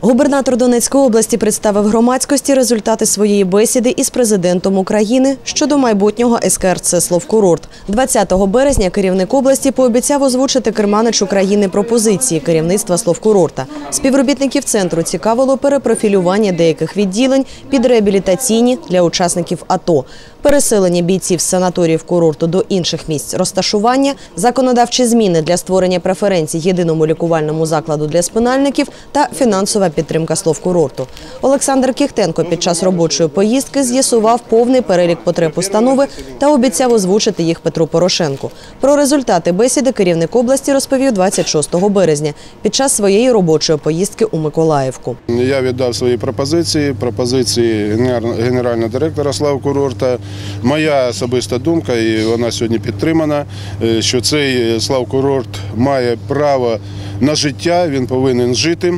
Губернатор Донецької області представив громадськості результати своєї бесіди із президентом України щодо майбутнього СКРЦ «Словкурорт». 20 березня керівник області пообіцяв озвучити керманичу країни пропозиції керівництва «Словкурорта». Співробітників центру цікавило перепрофілювання деяких відділень під реабілітаційні для учасників АТО, переселення бійців з санаторіїв курорту до інших місць розташування, законодавчі зміни для створення преференцій єдиному лікувальному закладу для спинальників та фінансова підтримка слов курорту. Олександр Кіхтенко під час робочої поїздки з'ясував повний перелік потреб установи та обіцяв озвучити їх Петру Порошенку. Про результати бесіди керівник області розповів 26 березня під час своєї робочої поїздки у Миколаївку. Я віддав свої пропозиції, пропозиції генер- генерального директора Слав Курорта. Моя особиста думка, і вона сьогодні підтримана, е, що цей славкурорт має право на життя, він повинен жити.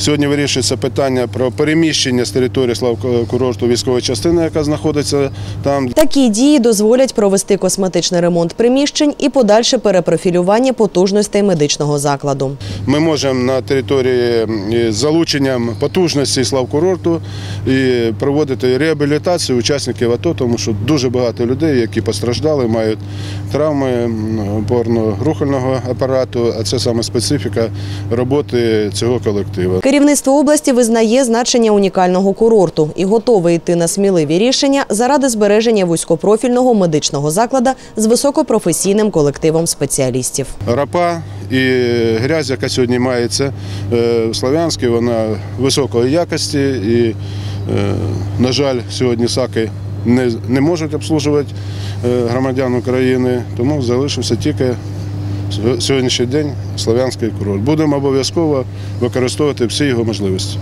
Сьогодні вирішується питання про переміщення з території Слав Курорту військової частини, яка знаходиться там. Такі дії дозволять провести косметичний ремонт приміщень і подальше перепрофілювання потужностей медичного закладу. Ми можемо на території з залученням потужності Славкурорту і проводити реабілітацію учасників АТО, тому що дуже багато людей, які постраждали, мають травми м, опорно-рухального апарату, а це саме специфіка роботи цього колективу. Керівництво області визнає значення унікального курорту і готове йти на сміливі рішення заради збереження вузькопрофільного медичного закладу з високопрофесійним колективом спеціалістів. Рапа і грязь, яка сьогодні мається е, в Слов'янській, вона високої якості і, е, на жаль, сьогодні САКи не, можуть обслужувати е, громадян України, тому залишився тільки сьогоднішній день Слов'янський курорт. Будемо обов'язково використовувати всі його можливості.